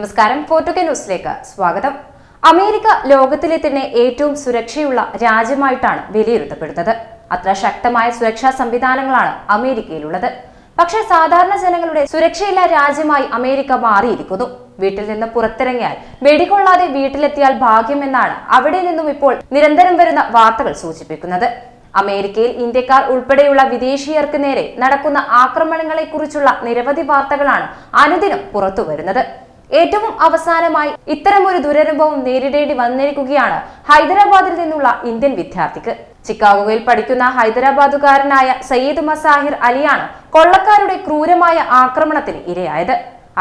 നമസ്കാരം. ഫോർട്ടുകെ ന്യൂസിലേക്ക് സ്വാഗതം. അമേരിക്ക ലോകത്തിലെ തന്നെ ഏറ്റവും സുരക്ഷയുള്ള രാജ്യമായിട്ടാണ് വിലയിരുത്തപ്പെടുന്നത്. അത്ര ശക്തമായ സുരക്ഷാ സംവിധാനങ്ങളാണ് അമേരിക്കയിലുള്ളത്. പക്ഷേ സാധാരണ ജനങ്ങളുടെ സുരക്ഷയില്ല രാജ്യമായി അമേരിക്ക മാറിയിരിക്കുന്നു. വീട്ടിൽ നിന്ന് പുറത്തിറങ്ങിയാൽ വെടികൊള്ളാതെ വീട്ടിലെത്തിയാൽ ഭാഗ്യമെന്നാണ് അവിടെ നിന്നും ഇപ്പോൾ നിരന്തരം വരുന്ന വാർത്തകൾ സൂചിപ്പിക്കുന്നത്. അമേരിക്കയിൽ ഇന്ത്യക്കാർ ഉൾപ്പെടെയുള്ള വിദേശീയർക്ക് നേരെ നടക്കുന്ന ആക്രമണങ്ങളെക്കുറിച്ചുള്ള നിരവധി വാർത്തകളാണ് അനുദിനം പുറത്തു വരുന്നത് ഏറ്റവും അവസാനമായി ഇത്തരമൊരു ദുരനുഭവം നേരിടേണ്ടി വന്നിരിക്കുകയാണ് ഹൈദരാബാദിൽ നിന്നുള്ള ഇന്ത്യൻ വിദ്യാർത്ഥിക്ക്. ചിക്കാഗോയിൽ പഠിക്കുന്ന ഹൈദരാബാദുകാരനായ സയ്യിദ് മസാഹിർ അലിയാണ് കൊള്ളക്കാരുടെ ക്രൂരമായ ആക്രമണത്തിന് ഇരയായത്.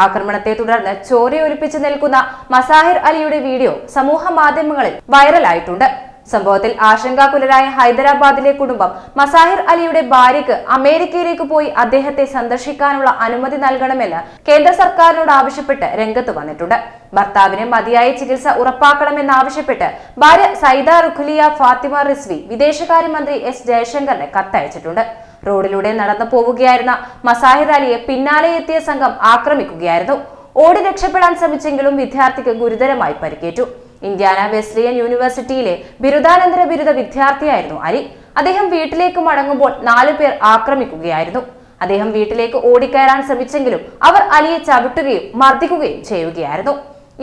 ആക്രമണത്തെ തുടർന്ന് ചോരയൊലിപ്പിച്ച് നിൽക്കുന്ന മസാഹിർ അലിയുടെ വീഡിയോ സമൂഹ മാധ്യമങ്ങളിൽ വൈറലായിട്ടുണ്ട്. സംഭവത്തിൽ ആശങ്കാകുലരായ ഹൈദരാബാദിലെ കുടുംബം മസാഹിർ അലിയുടെ ഭാര്യയ്ക്ക് അമേരിക്കയിലേക്ക് പോയി അദ്ദേഹത്തെ സന്ദർശിക്കാനുള്ള അനുമതി നൽകണമെന്ന് കേന്ദ്ര സർക്കാരിനോട് ആവശ്യപ്പെട്ട് രംഗത്ത് വന്നിട്ടുണ്ട്. ഭർത്താവിന് മതിയായ ചികിത്സ ഉറപ്പാക്കണമെന്നാവശ്യപ്പെട്ട് ഭാര്യ സൈദ റുഖുലിയ ഫാത്തിമ റിസ്വി വിദേശകാര്യമന്ത്രി എസ് ജയശങ്കറിന് കത്തയച്ചിട്ടുണ്ട്. റോഡിലൂടെ നടന്നു പോവുകയായിരുന്ന മസാഹിർ അലിയെ പിന്നാലെ എത്തിയ സംഘം ആക്രമിക്കുകയായിരുന്നു. ഓടി രക്ഷപ്പെടാൻ ശ്രമിച്ചെങ്കിലും വിദ്യാർത്ഥിക്ക് ഗുരുതരമായി പരിക്കേറ്റു. ഇന്ത്യാന വെസ്ലിയൻ യൂണിവേഴ്സിറ്റിയിലെ ബിരുദാനന്തര ബിരുദ വിദ്യാർത്ഥിയായിരുന്നു അലി. അദ്ദേഹം വീട്ടിലേക്ക് മടങ്ങുമ്പോൾ നാലു പേർ ആക്രമിക്കുകയായിരുന്നു. അദ്ദേഹം വീട്ടിലേക്ക് ഓടിക്കയറാൻ ശ്രമിച്ചെങ്കിലും അവർ അലിയെ ചവിട്ടുകയും മർദ്ദിക്കുകയും ചെയ്യുകയായിരുന്നു.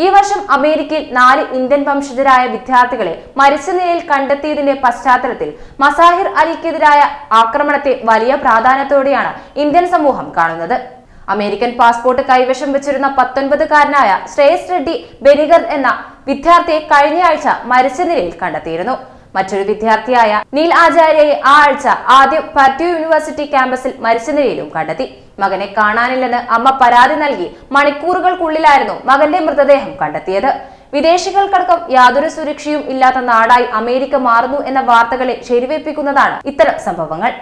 ഈ വർഷം അമേരിക്കയിൽ നാല് ഇന്ത്യൻ വംശജരായ വിദ്യാർത്ഥികളെ മരിച്ച നിലയിൽ കണ്ടെത്തിയതിന്റെ പശ്ചാത്തലത്തിൽ മസാഹിർ അലിക്കെതിരായ ആക്രമണത്തെ വലിയ പ്രാധാന്യത്തോടെയാണ് ഇന്ത്യൻ സമൂഹം കാണുന്നത്. അമേരിക്കൻ പാസ്പോർട്ട് കൈവശം വെച്ചിരുന്ന പത്തൊൻപതുകാരനായ ശ്രേയസ് റെഡ്ഡി ബെനിഗർ എന്ന വിദ്യാർത്ഥിയെ കഴിഞ്ഞയാഴ്ച മരിച്ച നിലയിൽ കണ്ടെത്തിയിരുന്നു. മറ്റൊരു വിദ്യാർത്ഥിയായ നീൽ ആചാര്യയെ ആ ആഴ്ച ആദ്യം പറ്റ്യൂ യൂണിവേഴ്സിറ്റി ക്യാമ്പസിൽ മരിച്ച നിലയിലും കണ്ടെത്തി. മകനെ കാണാനില്ലെന്ന് അമ്മ പരാതി നൽകി മണിക്കൂറുകൾക്കുള്ളിലായിരുന്നു മകന്റെ മൃതദേഹം കണ്ടെത്തിയത്. വിദേശികൾക്കടക്കം യാതൊരു സുരക്ഷയും ഇല്ലാത്ത നാടായി അമേരിക്ക മാറുന്നു എന്ന വാർത്തകളെ ശരിവെപ്പിക്കുന്നതാണ് ഇത്തരം സംഭവങ്ങൾ.